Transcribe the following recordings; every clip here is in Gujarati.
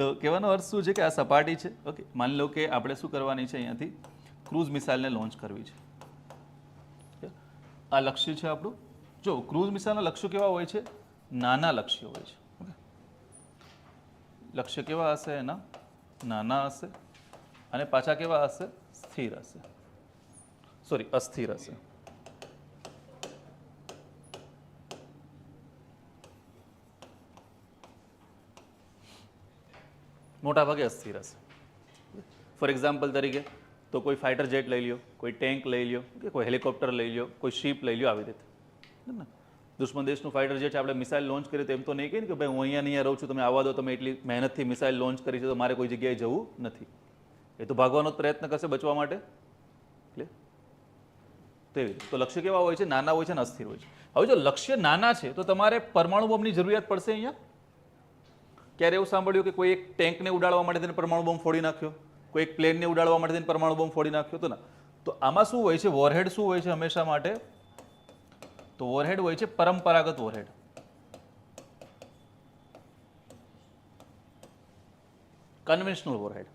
તો કહેવાનો અર્થ શું છે કે આ સપાટી છે? ઓકે માની લો કે આપણે શું કરવાની છે અહીંયાથી? ક્રૂઝ મિસાઇલને લોન્ચ કરવી છે. આ લક્ષ્ય છે આપણું. જો, ક્રૂઝ મિસાઇલના લક્ષ્યો કેવા હોય છે? નાના લક્ષ્યો હોય છે. લક્ષ્ય કેવા હશે એના? નાના હશે. અને પાછા કેવા હશે? સ્થિર હશે. સોરી અસ્થિર હશે. મોટા ભાગે અસ્થિર હશે. ફોર એક્ઝામ્પલ તરીકે, તો કોઈ ફાઇટર જેટ લઈ લ્યો, કોઈ ટેન્ક લઈ લ્યો, કે કોઈ હેલિકોપ્ટર લઈ લ્યો, કોઈ શીપ લઈ લ્યો આવી રીતે. ને? દુશ્મન દેશનું ફાઇટર જેટ આપણે મિસાઇલ લોન્ચ કરી તો એમ તો નહીં કહે કે ભાઈ હું અહીંયા અહીંયા રહું છું, તમે આવવા દો, તમે એટલી મહેનતથી મિસાઇલ લોન્ચ કરી છે, તો મારે કોઈ જગ્યાએ જવું નથી. એ તો ભાગવાનો પ્રયત્ન કરશે બચવા માટે. એટલે તેવી તો લક્ષ્ય કેવા હોય છે? નાના હોય છે અને અસ્થિર હોય છે. હવે જો લક્ષ્ય નાના છે, તો તમારે પરમાણુ બોમ્બની જરૂરિયાત પડશે અહીંયા? ક્યારે એવું સાંભળ્યું કે કોઈ એક ટેન્કને ઉડાડવા માટે તેને પરમાણુ બોમ્બ ફોડી નાખ્યો? કોઈ એક પ્લેનને ઉડાડવા માટે તેને પરમાણુ બોમ્બ ફોડી નાખ્યો? તો ના. તો આમાં શું હોય છે? વોરહેડ શું હોય છે હંમેશા માટે? તો વોરહેડ હોય છે પરંપરાગત વોરહેડ કન્વેન્શનલ વોરહેડ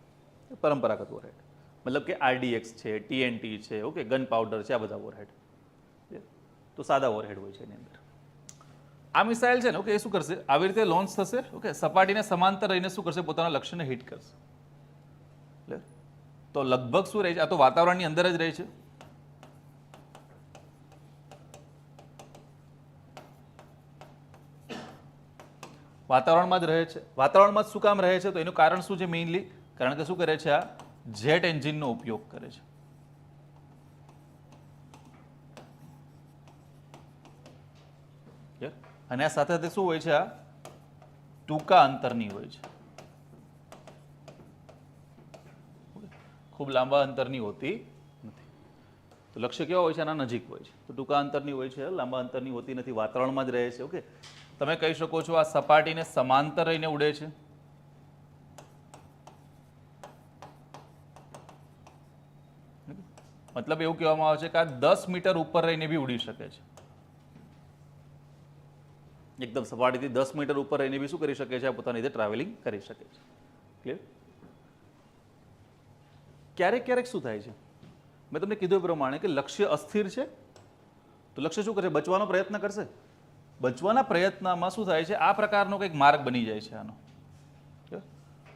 પરંપરાગત વોરહેડ મતલબ કે આરડીએક્સ છે ટીએનટી છે ઓકે ગન પાવડર છે આ બધા વોરહેડ તો સાદા વોરહેડ હોય છે એની અંદર. આ મિસાઇલ છે ને ઓકે એ શું કરશે? આવી રીતે લોન્ચ થશે ઓકે સપાટીને સમાંતર રહીને શું કરશે? પોતાના લક્ષ્યને હિટ કરશે. એટલે તો લગભગ શું રહે છે? આ તો વાતાવરણની અંદર જ રહે છે. વાતાવરણમાં જ રહે છે. વાતાવરણમાં જ શું કામ રહે છે? તો એનું કારણ શું છે મેઇનલી કારણ કે શું કરે છે આ? જેટ એન્જિનનો ઉપયોગ કરે છે. Clear? અને આ સાથે સાથે શું હોય છે આ? ટૂંકા અંતરની હોય છે. ખૂબ લાંબા અંતરની હોતી નથી. તો લક્ષ્ય કેવા હોય છે? આના નજીક હોય છે. તો ટૂંકા અંતરની હોય છે, લાંબા અંતરની હોતી નથી, વાતાવરણમાં જ રહે છે. ઓકે. તમે કહી શકો છો આ સપાટીને સમાંતર રહીને ઉડે છે. મતલબ એવું કહેવામાં આવે છે કે આ દસ મીટર ઉપર રહીને બી ઉડી શકે છે. એકદમ સપાટીથી દસ મીટર ઉપર રહીને બી શું કરી શકે છે? પોતાની રીતે ટ્રાવેલિંગ કરી શકે છે. ક્લિયર ક્યારેક ક્યારેક શું થાય છે? મેં તમને કીધું એ પ્રમાણે કે લક્ષ્ય અસ્થિર છે, તો લક્ષ્ય શું કરશે? બચવાનો પ્રયત્ન કરશે? બચવાના પ્રયત્નમાં શું થાય છે? આ પ્રકારનો કંઈક માર્ગ બની જાય છે આનો.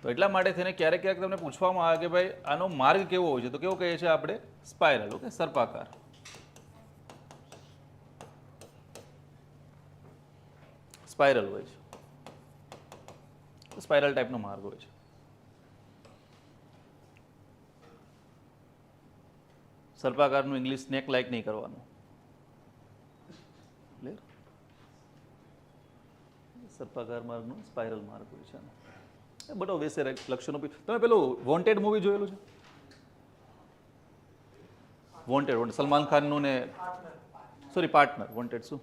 તો એટલા માટે થઈને ક્યારેક ક્યારેક તમને પૂછવામાં આવે કે ભાઈ, આનો માર્ગ કેવો હોય છે? તો કેવો કહીએ છીએ આપણે? Spiral okay સર્પાકાર. સ્પાઇરલ હોય છે. સ્પાઇરલ ટાઈપનો માર્ગ હોય છે. સર્પાકારનું ઇંગ્લિશ સ્નેક લાઈક નહીં કરવાનું. ક્લિયર સર્પાકાર માર્ગનો સ્પાઇરલ માર્ગ હોય છે એ બધો વેસે લક્ષણો તમે પેલું વોન્ટેડ મૂવી જોયેલું છે? વોન્ટેડ વોન્ટેડ સલમાન ખાનનું ને સોરી પાર્ટનર વોન્ટેડ શું?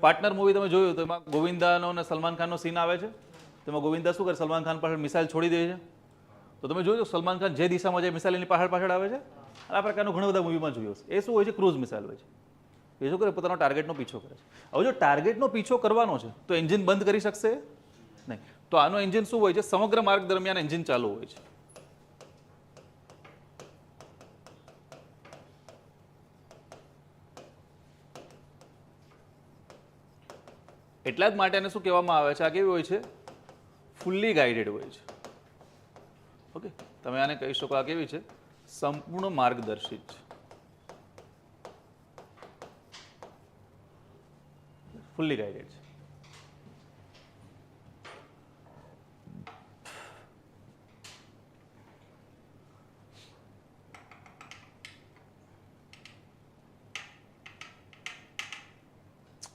પાર્ટનર મૂવી તમે જોયું, તો એમાં ગોવિંદાનો અને સલમાન ખાનનો સીન આવે છે. તેમાં ગોવિંદા શું કરે? સલમાન ખાન પાછળ મિસાઇલ છોડી દે છે. તો તમે જોયું સલમાન ખાન જે દિશામાં જાય મિસાઇલ એની પાછળ પાછળ આવે છે. આ પ્રકારનું ઘણા બધા મૂવીમાં જોયું હશે એ શું હોય છે? ક્રૂઝ મિસાઇલ હોય છે. એ શું કરે? પોતાનો ટાર્ગેટનો પીછો કરે છે. હવે જો ટાર્ગેટનો પીછો કરવાનો છે, તો એન્જિન બંધ કરી શકશે? નહીં. તો આનું એન્જિન શું હોય છે? સમગ્ર માર્ગ દરમિયાન એન્જિન ચાલુ હોય છે. એટલા જ માટે એને શું કહેવામાં આવે છે? આ કેવી હોય છે? ફુલ્લી ગાઈડેડ હોય છે. ઓકે તમે આને કહી શકો આ કેવી છે? સંપૂર્ણ માર્ગદર્શિત છે. ફુલ્લી ગાઈડેડ છે.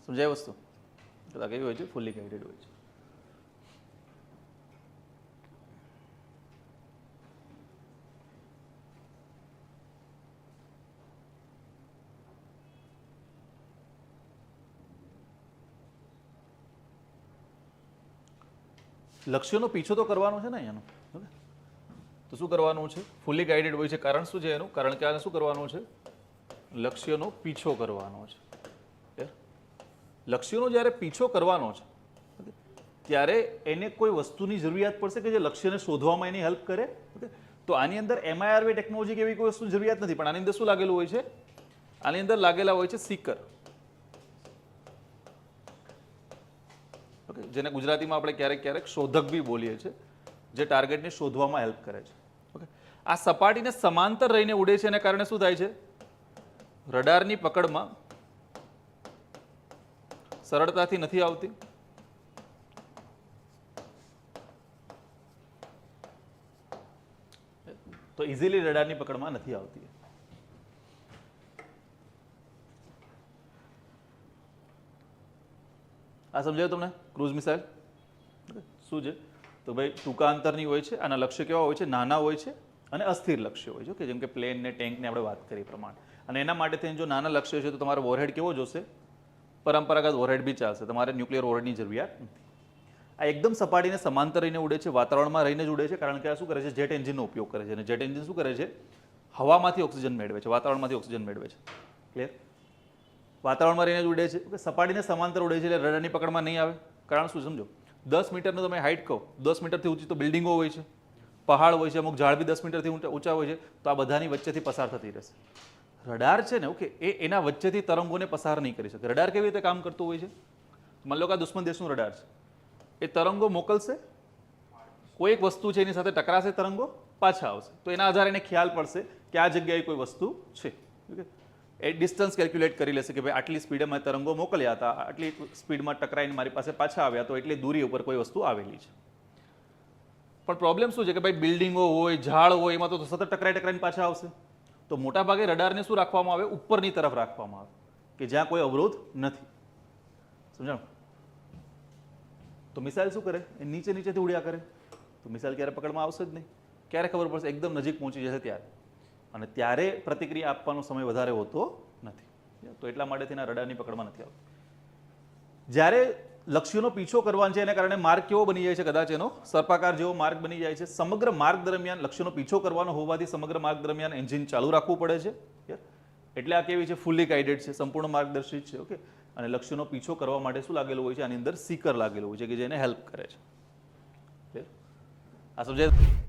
સમજાય વસ્તુ? આ કેવી હોય છે ફૂલી કેવિટેડ હોય છે. લક્ષ્યનો પીછો તો કરવાનો છે ને અહીંયાનો તો શું કરવાનું છે? ફૂલી ગાઈડેડ હોય છે. કારણ શું છે એનું? કારણ કે આને શું કરવાનું છે? લક્ષ્યનો પીછો કરવાનો છે? લક્ષ્યનો જ્યારે પીછો કરવાનો છે, ત્યારે એને કોઈ વસ્તુની જરૂરિયાત પડશે કે જે લક્ષ્યને શોધવામાં એની હેલ્પ કરે? તો આની અંદર એમઆઈઆરવી ટેકનોલોજી એવી કોઈ વસ્તુની જરૂરિયાત નથી, પણ આની અંદર શું લાગેલું હોય છે? આની અંદર લાગેલા હોય છે સીકર ઓકે જેને ગુજરાતીમાં આપણે ક્યારેક ક્યારેક શોધક બી બોલીએ છીએ, જે ટાર્ગેટને શોધવામાં હેલ્પ કરે છે. ઓકે આ સપાટીને સમાંતર રહીને ઉડે છે એના કારણે શું થાય છે? રડારની પકડમાં સરળતાથી નથી આવતી. તો ઇઝીલી રડારની પકડમાં નથી આવતી. આ સમજાયું તમને? Cruise missile? શું છે? તો ભાઈ, ટૂંકા અંતરની હોય છે, આના લક્ષ્ય કેવા હોય છે? નાના હોય છે અને અસ્થિર લક્ષ્ય હોય છે કે જેમ કે પ્લેન ને ટેન્કને આપણે વાત કરી પ્રમાણે. અને એના માટે થઈને જો નાના લક્ષ્ય છે તો તમારો વોરહેડ કેવો જોશે? પરંપરાગત ઓરહેડ બી ચાલશે. તમારે ન્યુક્લિયર ઓરહેડની જરૂરિયાત આ એકદમ સપાટીને સમાંતર રહીને ઉડે છે, વાતાવરણમાં રહીને જ ઉડે છે, કારણ કે આ શું કરે છે? જેટ એન્જિનનો ઉપયોગ કરે છે. અને જેટ એન્જિન શું કરે છે? હવામાંથી ઓક્સિજન મેળવે છે, વાતાવરણમાંથી ઓક્સિજન મેળવે છે. ક્લિયર વાતાવરણમાં રહીને જ ઉડે છે. સપાટીને સમાંતર ઉડે છે એટલે રડારની પકડમાં નહીં આવે. કારણ શું સમજો? દસ મીટરનું તમે હાઇટ કહો, દસ મીટરથી ઊંચી તો બિલ્ડિંગો હોય છે. પહાડ હોય છે, અમુક ઝાડ બી દસ મીટરથી ઊંચા હોય છે. તો આ બધાની વચ્ચેથી પસાર થતી રહેશે. રડાર છે ને ઓકે એ એના વચ્ચેથી તરંગોને પસાર નહીં કરી શકે. રડાર કેવી રીતે કામ કરતું હોય છે? માની લો કે આ દુશ્મન દેશનું રડાર છે. એ તરંગો મોકલશે કોઈ એક વસ્તુ છે એની સાથે ટકરાશે તરંગો, પાછા આવશે. તો એના આધારે એને ખ્યાલ પડશે કે આ જગ્યાએ કોઈ વસ્તુ છે. ઓકે એ ડિસ્ટન્સ કેલ્ક્યુલેટ કરી લેશે કે ભાઈ આટલી સ્પીડે મેં તરંગો મોકલ્યા હતા, આટલી સ્પીડમાં ટકરાઈને મારી પાસે પાછા આવ્યા તો એટલી દૂરી ઉપર કોઈ વસ્તુ આવેલી છે. પણ પ્રોબ્લેમ શું છે કે ભાઈ બિલ્ડિંગો હોય, ઝાડ હોય, એમાં તો સતત ટકરાઈ ટકરાઈને પાછા આવશે? તો મોટાભાગે રડારને શું રાખવામાં આવે? ઉપરની તરફ રાખવામાં આવે, કે જ્યાં કોઈ અવરોધ નથી. સમજાણું? તો મિસાઇલ શું કરે? એ નીચે નીચેથી ઉડ્યા કરે. તો મિસાઇલ ક્યારે પકડમાં આવશે જ નહીં. ક્યારે ખબર પડશે? એકદમ નજીક પહોંચી જશે ત્યારે. અને ત્યારે પ્રતિક્રિયા આપવાનો સમય વધારે હોતો નથી. તો એટલા માટે તેના રડારની પકડમાં નથી આવતી. જ્યારે લક્ષ્યનો પીછો કરવાનો છે, એના કારણે માર્ગ કેવો બની જાય છે કદાચ એનો? સર્પાકાર જેવો માર્ગ બની જાય છે. સમગ્ર માર્ગ દરમિયાન લક્ષ્યનો પીછો કરવાનો હોવાથી સમગ્ર માર્ગ દરમિયાન એન્જિન ચાલુ રાખવું પડે છે. એટલે આ કેવી છે? ફૂલી ગાઈડેડ છે, સંપૂર્ણ માર્ગદર્શિત છે ઓકે અને લક્ષ્યનો પીછો કરવા માટે શું લાગેલું હોય છે? આની અંદર સીકર લાગેલું હોય છે કે જેને હેલ્પ કરે છે? આ સમજાય?